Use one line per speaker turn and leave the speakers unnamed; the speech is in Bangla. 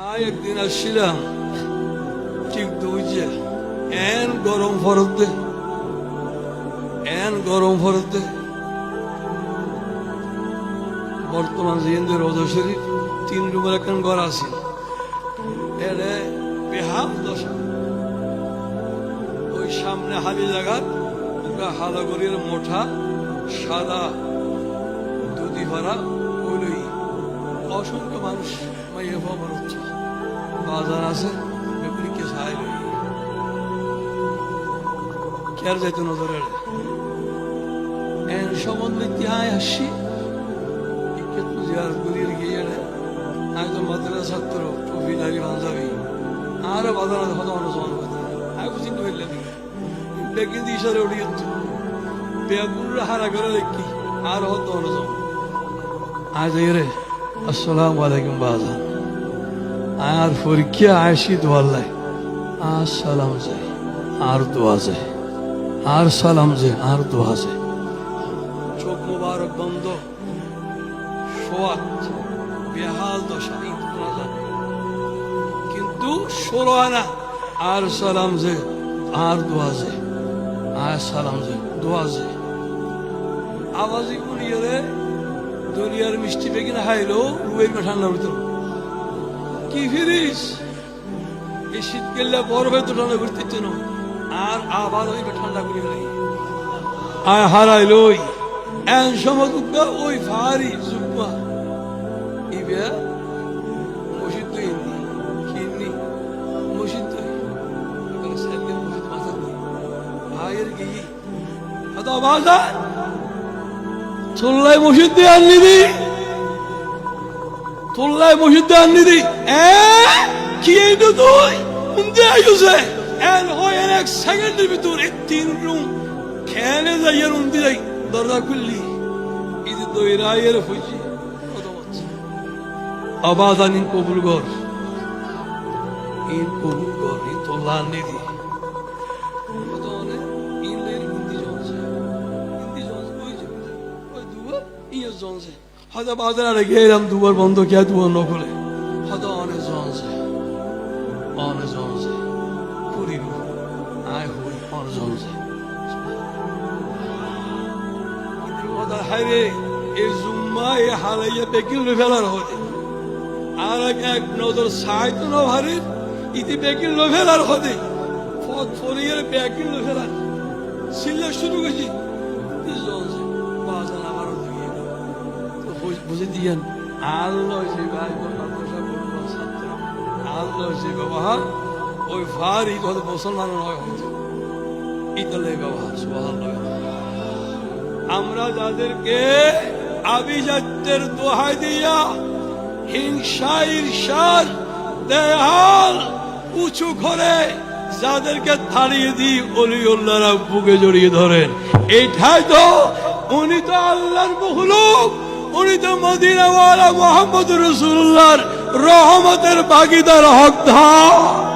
একদিন আসছিলাম ঠিক দুইজে এন গরম ফরত এন গরম ফরত বর্তমান জিন্দু রোজা শরীফ, তিন রুমের একখান ঘর আছে। এরে বেহাল দশা। ওই সামনে হালি জায়গার ওটা হালাগড়ির মোঠা সাদা দুধি ভরা, ওই অসংখ্য মানুষ মাইয়ে খবর হচ্ছে। বাজার আছে বেগুলিকে সাহায্য লই কেয়ার যাইতো নজরের এন সম্বন্ধে কি ইকে তো জিয়ার গুরির গিয়ে তো মাদ্রাসা ছাত্র, টুপি নারী পাঞ্জাবি। আর বাজার হত অনুসরণ করতে আয় বুঝি কইলে বেগিন দি ইশারে উড়িয়ে বেগুর হারা করে দেখি আর হত অনুসরণ আজ রে। আসসালামু আলাইকুম বাজান আর পরীক্ষা আয়সি দোয়াল্লাই আর সালাম যাই আর দোয়া যায়, আর সালাম যায়, আর দোয়া যায়। চোখ মুবারক বন্ধ, সোয়াত, বেহাল দশা ঈদ কিন্তু ষোলো আনা, আর সালাম যে আর দোয়া যায়, আর সালাম যে দোয়া যায়। আওয়াজই করিয়ে রে দরিয়ার মিষ্টি বেগিন হাইলো রুয়ের ঠান্ডা ভিতর কি ফিরিস? এই শীত গেলে বরফে তো ঠান্ডা ঘুরতে নয়। আর আবার ওই ঠান্ডা করি নাই আয় হারাই লই। এন সময় ওই ভারী মসজিদ বাজার মসজিদ দিয়ে আনলি দি তোল্লাই মসজিদে আনলি দি এ কি এইটো তুই কোনতে আইছে এন হয় এন এক সেকেন্ডের ভিতর এই তিন রুম খেলে যাই আর উন্দি যাই দরজা খুললি ইদি তো এরাইয়ের হইছি কত হয়তো বাজার আরে গেলাম দুবার বন্ধ কে দুবার নকলে হয়তো অনেক জনছে অনেক জনছে পুরিব আয় হই, অনেক জনছে হাইরে এই জুম্মা এই হারাইয়া বেকিল ফেলার হতে আর এক নজর সাইতো না ভারে, ইতি বেকিল ফেলার হতে ফরিয়ের বেকিল ফেলার। সিল্লা শুরু করেছি জনছে বুঝ- দিয়েন। আল্লাহ যে ভাই মাদ্রাসা যে ব্যবহার ওই ভারী কত মুসলমান নয় ব্যবহার আমরা যাদেরকে আভিজাত্যের দোহাই দিয়া হিংসা ঈর্ষার দেহাল উঁচু করে যাদেরকে থাড়িয়ে দিই, অলিউল্লাহরা বুকে জড়িয়ে ধরেন। এইটাই তো, উনি তো আল্লাহর বহুলোক উনি তো মদিনাওয়ালা মোহাম্মদ রসুল্লাহর রহমতের বাগিদার হকধার